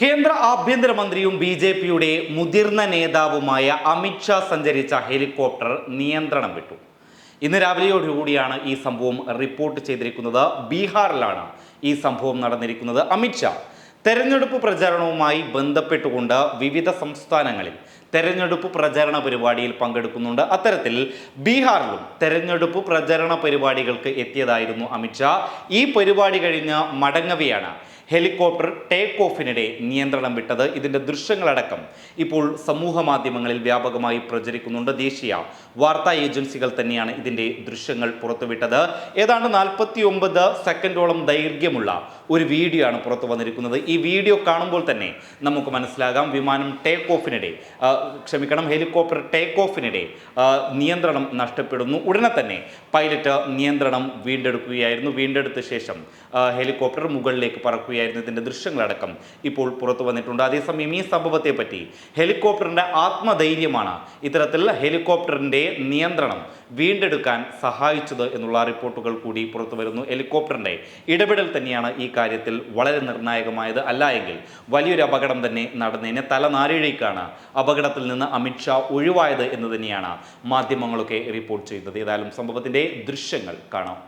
കേന്ദ്ര ആഭ്യന്തരമന്ത്രിയും B J പിയുടെ മുതിർന്ന നേതാവുമായ അമിത്ഷാ സഞ്ചരിച്ച ഹെലികോപ്റ്റർ നിയന്ത്രണം വിട്ടു. ഇന്ന് രാവിലെയോടുകൂടിയാണ് ഈ സംഭവം റിപ്പോർട്ട് ചെയ്തിരിക്കുന്നത്. ബീഹാറിലാണ് ഈ സംഭവം നടന്നിരിക്കുന്നത്. അമിത്ഷാ തെരഞ്ഞെടുപ്പ് പ്രചാരണവുമായി ബന്ധപ്പെട്ടുകൊണ്ട് വിവിധ സംസ്ഥാനങ്ങളിൽ തെരഞ്ഞെടുപ്പ് പ്രചരണ പരിപാടിയിൽ പങ്കെടുക്കുന്നുണ്ട്. അത്തരത്തിൽ ബീഹാറിലും തെരഞ്ഞെടുപ്പ് പ്രചരണ പരിപാടികൾക്ക് എത്തിയതായിരുന്നു അമിത്ഷാ ഈ പരിപാടി കഴിഞ്ഞ് മടങ്ങവെയാണ് ഹെലികോപ്റ്റർ ടേക്ക് ഓഫിനിടെ നിയന്ത്രണം വിട്ടത്. ഇതിന്റെ ദൃശ്യങ്ങളടക്കം ഇപ്പോൾ സമൂഹ മാധ്യമങ്ങളിൽ വ്യാപകമായി പ്രചരിക്കുന്നുണ്ട്. ദേശീയ വാർത്താ ഏജൻസികൾ തന്നെയാണ് ഇതിന്റെ ദൃശ്യങ്ങൾ പുറത്തുവിട്ടത്. ഏതാണ്ട് നാൽപ്പത്തി ഒമ്പത് സെക്കൻഡോളം ദൈർഘ്യമുള്ള ഒരു വീഡിയോ ആണ് പുറത്തു വന്നിരിക്കുന്നത്. ഈ വീഡിയോ കാണുമ്പോൾ തന്നെ നമുക്ക് മനസ്സിലാകാം. വിമാനം ടേക്ക് ഓഫിനിടെ ക്ഷമിക്കണം ഹെലികോപ്റ്റർ ടേക്ക് ഓഫിനിടെ നിയന്ത്രണം നഷ്ടപ്പെടുന്നു. ഉടനെ തന്നെ പൈലറ്റ് നിയന്ത്രണം വീണ്ടെടുക്കുകയായിരുന്നു. വീണ്ടെടുത്ത ശേഷം ഹെലികോപ്റ്റർ മുകളിലേക്ക് പറക്കുകയായിരുന്നു. ഇതിന്റെ ദൃശ്യങ്ങളടക്കം ഇപ്പോൾ പുറത്തു വന്നിട്ടുണ്ട്. അതേസമയം ഈ സംഭവത്തെ പറ്റി ഹെലികോപ്റ്ററിന്റെ ആത്മധൈര്യമാണ് ഇത്തരത്തിൽ ഹെലികോപ്റ്ററിന്റെ നിയന്ത്രണം വീണ്ടെടുക്കാൻ സഹായിച്ചത് എന്നുള്ള റിപ്പോർട്ടുകൾ കൂടി പുറത്തു വരുന്നു. ഹെലികോപ്റ്ററിന്റെ ഇടപെടൽ തന്നെയാണ് ഈ കാര്യത്തിൽ വളരെ നിർണായകമായത്. അല്ല എങ്കിൽ വലിയൊരു അപകടം തന്നെ നടന്നതിന് തലനാരിഴയ്ക്കാണ് വിവാദത്തിൽ നിന്ന് അമിത്ഷാ ഒഴിവായത് എന്ന് തന്നെയാണ് മാധ്യമങ്ങളൊക്കെ റിപ്പോർട്ട് ചെയ്തത്. ഏതായാലും സംഭവത്തിന്റെ ദൃശ്യങ്ങൾ കാണാം.